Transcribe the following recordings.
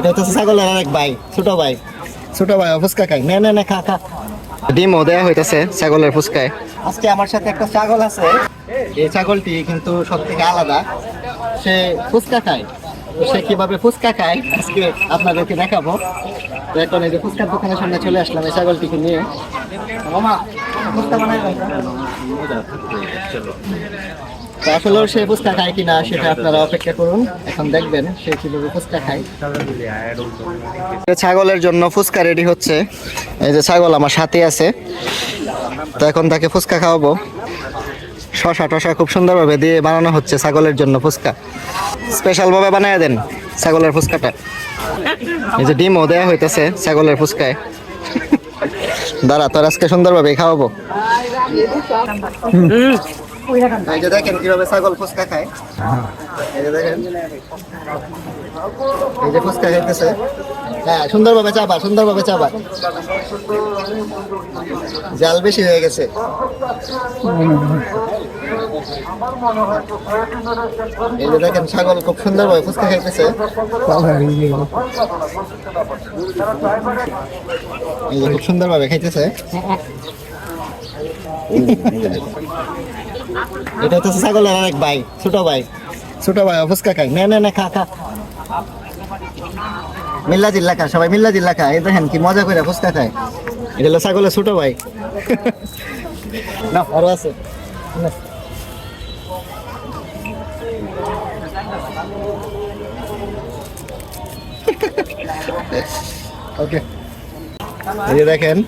এটা হচ্ছে ছাগলের আরেক ভাই ছোট ভাই। ছোট ভাই ফুচকা খাই নে নে নে খা খা। ডিমও দেয়া হইতাছে ছাগলের ফুচকায়। আজকে আমার সাথে একটা ছাগল আছে। এই ছাগলটি কিন্তু সব থেকে আলাদা। সে ফুচকা খায়। সে কীভাবে ফুচকা খায় আজকে আপনাদেরকে দেখাবো। তো এখন এই যে ফুচকার দোকানের সামনে চলে আসলাম এই ছাগলটিকে নিয়ে। মামা ফুচকা বানাই তো আসলেও সে ফুচকা খায় কিনা সেটা আপনারা অপেক্ষা করুন। এখন দেখবেন, সে কীভাবে খায়। ছাগলের জন্য ফুচকা রেডি হচ্ছে। এই যে ছাগল আমার সাথে আছে। তো এখন তাকে ফুচকা খাওয়াবো। শশা টশা খুব সুন্দরভাবে দিয়ে বানানো হচ্ছে ছাগলের জন্য ফুচকা। স্পেশাল ভাবে বানায় দেন ছাগলের ফুচকাটা। এই যে ডিমও দেয়া হইতেছে ছাগলের ফুচকায়। দাঁড়া, তোর আজকে সুন্দরভাবে খাওয়াবো। এই যে দেখেন কীভাবে ছাগল ফুচকা খায়। এই যে দেখেন। এই যে ফুচকা খাইতেছে। হ্যাঁ সুন্দরভাবে চাবা সুন্দরভাবে চাবা জাল বেশি হয়ে গেছে। এই যে দেখেন ছাগল খুব সুন্দরভাবে ফুচকা খাইতেছে। এই যে খুব সুন্দরভাবে খাইতেছে। এটা হচ্ছে ছাগলের আরেক ভাই ছোট ভাই। ছোট ভাই ফুচকা খাই না না নে খা খা। মিল্লা জিল্লা খা সবাই মিল্লা জিল্লা খা। এই দেখেন কি মজা করে ফুচকা খায়। এটা হলো ছাগলের ছোট ভাই। না আরও আছে। ওকে। এই দেখেন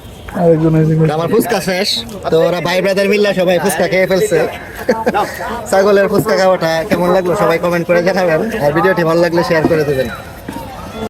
তো ওরা ভাই ব্রাদার মিল্লা সবাই ফুচকা খেয়ে ফেলছে। ছাগলের ফুচকা খাওয়াটা কেমন লাগল সবাই কমেন্ট করে জানাবেন। আর ভিডিওটি ভালো লাগলে শেয়ার করে দেবেন।